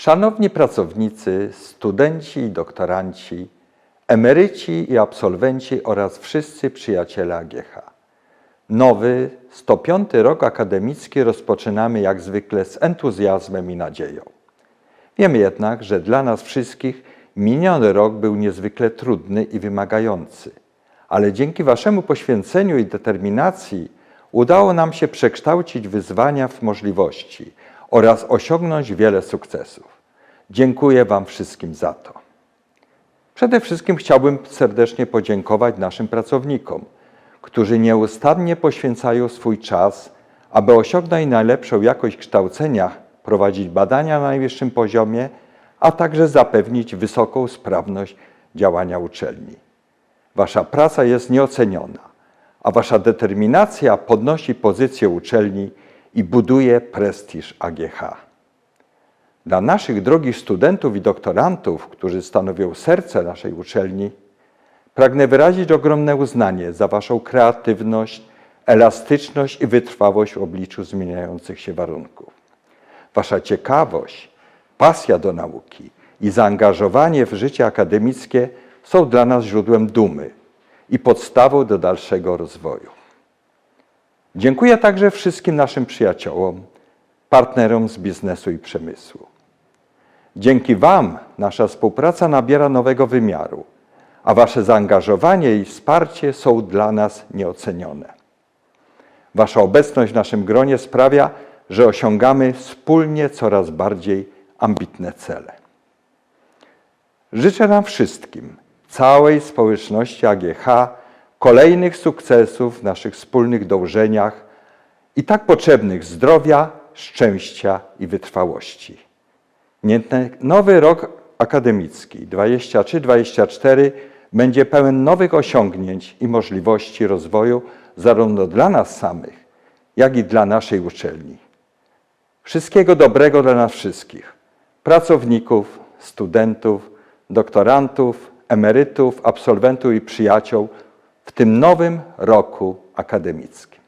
Szanowni pracownicy, studenci i doktoranci, emeryci i absolwenci oraz wszyscy przyjaciele AGH. Nowy, 105 rok akademicki rozpoczynamy jak zwykle z entuzjazmem i nadzieją. Wiemy jednak, że dla nas wszystkich miniony rok był niezwykle trudny i wymagający, ale dzięki Waszemu poświęceniu i determinacji udało nam się przekształcić wyzwania w możliwości oraz osiągnąć wiele sukcesów. Dziękuję Wam wszystkim za to. Przede wszystkim chciałbym serdecznie podziękować naszym pracownikom, którzy nieustannie poświęcają swój czas, aby osiągnąć najlepszą jakość kształcenia, prowadzić badania na najwyższym poziomie, a także zapewnić wysoką sprawność działania uczelni. Wasza praca jest nieoceniona, a Wasza determinacja podnosi pozycję uczelni i buduje prestiż AGH. Dla naszych drogich studentów i doktorantów, którzy stanowią serce naszej uczelni, pragnę wyrazić ogromne uznanie za Waszą kreatywność, elastyczność i wytrwałość w obliczu zmieniających się warunków. Wasza ciekawość, pasja do nauki i zaangażowanie w życie akademickie są dla nas źródłem dumy i podstawą do dalszego rozwoju. Dziękuję także wszystkim naszym przyjaciołom, partnerom z biznesu i przemysłu. Dzięki Wam nasza współpraca nabiera nowego wymiaru, a Wasze zaangażowanie i wsparcie są dla nas nieocenione. Wasza obecność w naszym gronie sprawia, że osiągamy wspólnie coraz bardziej ambitne cele. Życzę nam wszystkim, całej społeczności AGH, kolejnych sukcesów w naszych wspólnych dążeniach i tak potrzebnych zdrowia, szczęścia i wytrwałości. Nowy rok akademicki 23-24 będzie pełen nowych osiągnięć i możliwości rozwoju zarówno dla nas samych, jak i dla naszej uczelni. Wszystkiego dobrego dla nas wszystkich pracowników, studentów, doktorantów, emerytów, absolwentów i przyjaciół w tym nowym roku akademickim.